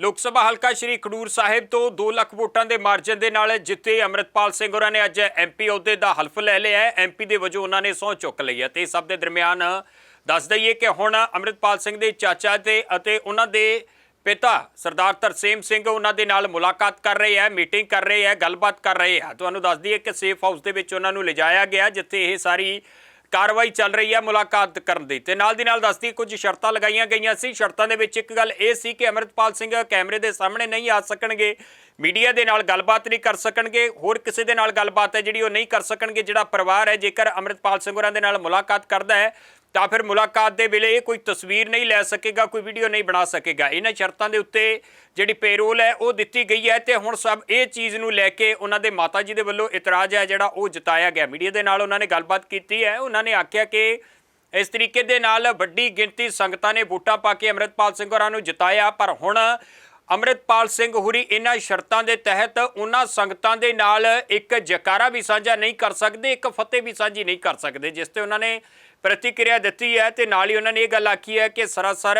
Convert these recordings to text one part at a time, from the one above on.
ਲੋਕ ਸਭਾ ਹਲਕਾ ਸ਼੍ਰੀ ਖਡੂਰ ਸਾਹਿਬ ਤੋਂ 2 ਲੱਖ ਵੋਟਾਂ ਦੇ ਮਾਰਜਨ ਦੇ ਨਾਲ ਜਿੱਤੇ ਅਮਰਿਤਪਾਲ ਸਿੰਘ ਹੋਰਾਂ ਨੇ ਅੱਜ ਐਮਪੀ ਅਹੁਦੇ ਦਾ ਹਲਫ ਲੈ ਲਿਆ ਹੈ। ਐਮਪੀ ਦੇ ਵਜੋਂ ਉਹਨਾਂ ਨੇ ਸਹੁੰ ਚੁੱਕ ਲਈ ਹੈ ਤੇ ਇਸ ਸਭ ਦੇ ਦਰਮਿਆਨ ਦੱਸ ਦਈਏ ਕਿ ਹੁਣ ਅਮਰਿਤਪਾਲ ਸਿੰਘ ਦੇ ਚਾਚਾ ਤੇ ਅਤੇ ਉਹਨਾਂ ਦੇ ਪਿਤਾ ਸਰਦਾਰ ਤਰਸੇਮ ਸਿੰਘ ਉਹਨਾਂ ਦੇ ਨਾਲ ਮੁਲਾਕਾਤ ਕਰ ਰਹੇ ਹੈ, ਮੀਟਿੰਗ ਕਰ ਰਹੇ ਹੈ, ਗੱਲਬਾਤ ਕਰ ਰਹੇ ਹੈ। ਤੁਹਾਨੂੰ ਦੱਸ ਦਈਏ ਕਿ ਸੇਫ ਹਾਊਸ ਦੇ ਵਿੱਚ ਉਹਨਾਂ ਨੂੰ ਲਿਜਾਇਆ ਗਿਆ, ਜਿੱਥੇ ਇਹ ਸਾਰੀ ਕਾਰਵਾਈ ਚੱਲ ਰਹੀ ਹੈ ਮੁਲਾਕਾਤ ਕਰਨ ਦੀ। ਤੇ ਨਾਲ ਦੀ ਨਾਲ ਦੱਸਦੀ ਕੁਝ ਸ਼ਰਤਾਂ ਲਗਾਈਆਂ ਗਈਆਂ ਸੀ। ਸ਼ਰਤਾਂ ਦੇ ਵਿੱਚ ਇੱਕ ਗੱਲ ਇਹ ਸੀ ਕਿ ਅਮਰਿਤਪਾਲ ਸਿੰਘ ਕੈਮਰੇ ਦੇ ਸਾਹਮਣੇ ਨਹੀਂ ਆ ਸਕਣਗੇ। ਮੀਡੀਆ ਦੇ ਨਾਲ ਗੱਲਬਾਤ ਨਹੀਂ ਕਰ ਸਕਣਗੇ। ਹੋਰ ਕਿਸੇ ਦੇ ਨਾਲ ਗੱਲਬਾਤ ਹੈ ਜਿਹੜੀ ਉਹ ਨਹੀਂ ਕਰ ਸਕਣਗੇ, ਜਿਹੜਾ ਪਰਿਵਾਰ ਹੈ। ਜੇਕਰ ਅਮਰਿਤਪਾਲ ਸਿੰਘ ਹੋਰਾਂ ਦੇ ਨਾਲ ਮੁਲਾਕਾਤ ਕਰਦਾ ਹੈ ਤਾਂ ਫਿਰ ਮੁਲਾਕਾਤ ਦੇ ਵੇਲੇ ਇਹ ਕੋਈ ਤਸਵੀਰ ਨਹੀਂ ਲੈ ਸਕੇਗਾ, ਕੋਈ ਵੀਡੀਓ ਨਹੀਂ ਬਣਾ ਸਕੇਗਾ। ਇਹਨਾਂ ਸ਼ਰਤਾਂ ਦੇ ਉੱਤੇ ਜਿਹੜੀ ਪੇਰੋਲ ਹੈ, ਉਹ ਦਿੱਤੀ ਗਈ ਹੈ ਤੇ ਹੁਣ ਸਭ ਇਹ ਚੀਜ਼ ਨੂੰ ਲੈ ਕੇ ਉਹਨਾਂ ਦੇ ਮਾਤਾ ਜੀ ਦੇ ਵੱਲੋਂ ਇਤਰਾਜ਼ ਹੈ ਜਿਹੜਾ ਉਹ ਜਤਾਇਆ ਗਿਆ। ਮੀਡੀਆ ਦੇ ਨਾਲ ਉਹਨਾਂ ਨੇ ਗੱਲਬਾਤ ਕੀਤੀ ਹੈ। ਉਹਨਾਂ ਨੇ ਆਖਿਆ ਕਿ ਇਸ ਤਰੀਕੇ ਦੇ ਨਾਲ ਵੱਡੀ ਗਿਣਤੀ ਸੰਗਤਾਂ ਨੇ ਵੋਟਾਂ ਪਾ ਕੇ ਅਮਰਿਤਪਾਲ ਸਿੰਘ ਹੋਰਾਂ ਨੂੰ ਜਿਤਾਇਆ, ਪਰ ਹੁਣ ਅਮਰਿਤਪਾਲ ਸਿੰਘ ਹੁਰੀ ਇਹਨਾਂ ਸ਼ਰਤਾਂ ਦੇ ਤਹਿਤ ਉਹਨਾਂ ਸੰਗਤਾਂ ਦੇ ਨਾਲ ਇੱਕ ਜਕਾਰਾ ਵੀ ਸਾਂਝਾ ਨਹੀਂ ਕਰ ਸਕਦੇ, ਇੱਕ ਫਤਿਹ ਵੀ ਸਾਂਝੀ ਨਹੀਂ ਕਰ ਸਕਦੇ, ਜਿਸ ਤੇ ਉਹਨਾਂ ਨੇ ਪ੍ਰਤੀਕਿਰਿਆ ਦਿੱਤੀ ਹੈ ਤੇ ਨਾਲ ਹੀ ਉਹਨਾਂ ਨੇ ਇਹ ਗੱਲ ਆਖੀ ਹੈ ਕਿ ਸਰਾਸਰ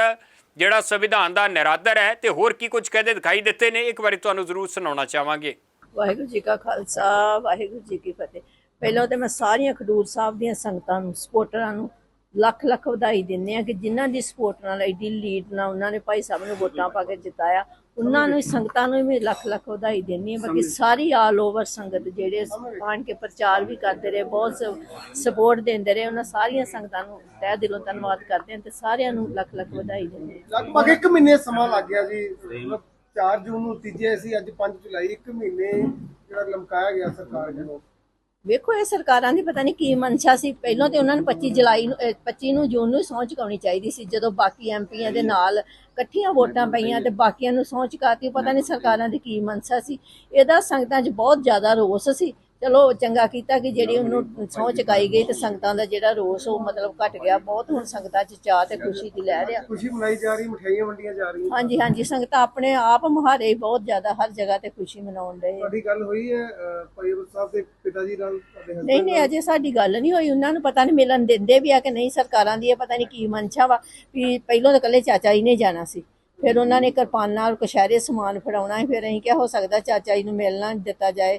ਜਿਹੜਾ ਸੰਵਿਧਾਨ ਦਾ ਨਿਰਾਦਰ ਹੈ ਤੇ ਹੋਰ ਕੀ ਕੁਝ ਕਹਦੇ ਦਿਖਾਈ ਦਿੱਤੇ ਨੇ, ਇੱਕ ਵਾਰੀ ਤੁਹਾਨੂੰ ਜ਼ਰੂਰ ਸੁਣਾਉਣਾ ਚਾਹਾਂਗੇ। ਵਾਹਿਗੁਰੂ ਜੀ ਕਾ ਖਾਲਸਾ, ਵਾਹਿਗੁਰੂ ਜੀ ਕੀ ਫਤਿਹ। ਪਹਿਲਾਂ ਤੇ ਮੈਂ ਸਾਰੀਆਂ ਖਡੂਰ ਸਾਹਿਬ ਦੀਆਂ ਸੰਗਤਾਂ ਨੂੰ ਸਪੋਰਟਰਾਂ ਨੂੰ ਲੱਖ ਲੱਖ ਵਧਾਈ ਦਿੰਦੇ ਆ ਕਿ ਜਿਨ੍ਹਾਂ ਦੀ ਸਪੋਰਟ ਨਾਲ ਐਡੀ ਲੀਡ ਨਾਲ ਉਹਨਾਂ ਨੇ ਭਾਈ ਸਾਹਿਬ ਨੂੰ ਵੋਟਾਂ ਪਾ ਕੇ ਜਿਤਾਇਆ। ਉਹਨਾਂ ਨੂੰ ਸੰਗਤਾਂ ਨੂੰ ਵੀ ਲੱਖ ਲੱਖ ਵਧਾਈ ਦਿੰਦੀ ਆ ਬਾਕੀ ਸਾਰੀ ਆਲ ਓਵਰ ਸੰਗਤ ਜਿਹੜੇ ਆਣ ਕੇ ਪ੍ਰਚਾਰ ਵੀ ਕਰਦੇ ਰਹੇ ਬਹੁਤ ਸਪੋਰਟ ਦਿੰਦੇ ਰਹੇ ਉਹਨਾਂ ਸਾਰੀਆਂ ਸੰਗਤਾਂ ਨੂੰ ਤਹਿ ਦਿਲੋਂ ਧੰਨਵਾਦ ਕਰਦੇ ਹਾਂ ਤੇ ਸਾਰਿਆਂ ਨੂੰ ਲੱਖ ਲੱਖ ਵਧਾਈ ਦਿੰਦੇ ਹਾਂ। ਲਗਭਗ 1 ਮਹੀਨੇ ਸਮਾਂ ਲੱਗ ਗਿਆ ਜੀ ਮਤਲਬ 4 ਜੂਨ ਨੂੰ ਤੀਜੇ ਸੀ ਅੱਜ 5 ਜੁਲਾਈ 1 ਮਹੀਨੇ ਜਿਹੜਾ ਲਮਕਾਇਆ ਗਿਆ ਸਰਕਾਰ ਵੱਲੋਂ। ਵੇਖੋ, ਇਹ ਸਰਕਾਰਾਂ ਦੀ ਪਤਾ ਨਹੀਂ ਕੀ ਮਨਸ਼ਾ ਸੀ। ਪਹਿਲਾਂ ਤੇ ਉਹਨਾਂ ਨੂੰ 25 ਜੁਲਾਈ ਨੂੰ, ਅਹ 25 ਨੂੰ ਜੂਨ ਨੂੰ ਸਹੁੰ ਚੁਕਾਉਣੀ ਚਾਹੀਦੀ ਸੀ, ਜਦੋਂ ਬਾਕੀ ਐਮਪੀਆਂ ਦੇ ਨਾਲ ਇਕੱਠੀਆਂ ਵੋਟਾਂ ਪਈਆਂ ਤੇ ਬਾਕੀਆਂ ਨੂੰ ਸਹੁੰ ਚੁਕਾਤੀ, ਪਤਾ ਨਹੀਂ ਸਰਕਾਰਾਂ ਦੀ ਕੀ ਮਨਸ਼ਾ ਸੀ। ਇਹਦਾ ਸੰਗਤਾਂ 'ਚ ਬਹੁਤ ਜ਼ਿਆਦਾ ਰੋਸ ਸੀ। ਚਲੋ ਚੰਗਾ ਕੀਤਾ ਕਿ ਜਿਹੜੀ ਉਹਨੂੰ ਸਹੁੰ ਚੁਕਾਈ ਗਈ ਤੇ ਸੰਗਤਾਂ ਦਾ ਜਿਹੜਾ ਰੋਸ ਉਹ ਮਤਲਬ ਘਟ ਗਿਆ। ਬਹੁਤ ਹੁਣ ਸੰਗਤਾਂ 'ਚ ਚਾਹ ਤੇ ਖੁਸ਼ੀ ਦੀ ਲਹਿਰ ਆ। ਖੁਸ਼ੀ ਮਨਾਈ ਜਾ ਰਹੀ ਮਠਿਆਈਆਂ ਵੰਡੀਆਂ ਜਾ ਰਹੀਆਂ। ਹਾਂਜੀ ਹਾਂਜੀ ਸੰਗਤਾਂ ਆਪਣੇ ਆਪ ਮੁਹਾਰੇ ਬਹੁਤ ਜ਼ਿਆਦਾ ਹਰ ਜਗ੍ਹਾ ਤੇ ਖੁਸ਼ੀ ਮਨਾਉਣ ਰਹੇ ਤੁਹਾਡੀ ਗੱਲ ਹੋਈ ਹੈ ਅਮਰ ਸਾਹਿਬ ਦੇ ਪਿਤਾ ਜੀ ਨਾਲ ਨਹੀਂ ਨਹੀਂ ਅਜੇ ਸਾਡੀ ਗੱਲ ਨਹੀਂ ਹੋਈ। ਉਹਨਾਂ ਨੂੰ ਪਤਾ ਨਹੀਂ ਮਿਲਣ ਦਿੰਦੇ ਵੀ ਆ ਕਿ ਨਹੀਂ ਸਰਕਾਰਾਂ ਦੀ ਇਹ ਪਤਾ ਨਹੀਂ ਕੀ ਮਨਸ਼ਾ ਵਾ ਵੀ ਪਹਿਲਾਂ ਤਾਂ ਇਕੱਲੇ ਚਾਚਾ ਜੀ ਨੇ ਜਾਣਾ ਸੀ। ਫਿਰ ਉਹਨਾਂ ਨੇ ਕਿਰਪਾਨਾਂ ਔਰ ਕਸ਼ਹਿਰੇ ਸਮਾਨ ਫੜਾਉਣਾ ਫਿਰ ਅਸੀਂ ਕਿਹਾ ਹੋ ਸਕਦਾ ਚਾਚਾ ਜੀ ਨੂੰ ਮਿਲਣਾ ਦਿੱਤਾ ਜਾਏ।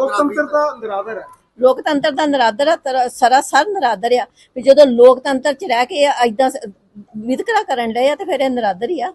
ਲੋਕਤੰਤਰ ਦਾ ਨਿਰਾਦਰ ਹੈ। ਲੋਕਤੰਤਰ ਦਾ ਨਿਰਾਦਰ ਆ ਤਰ- ਸਰਾਸਰ ਨਰਾਦਰ ਆ। ਵੀ ਜਦੋਂ ਲੋਕਤੰਤਰ ਚ ਰਹਿ ਕੇ ਐਦਾਂ ਵਿਤਕਰਾ ਕਰਨ ਡਏ ਆ ਤੇ ਫਿਰ ਇਹ ਨਿਰਾਦਰ ਹੀ ਆ।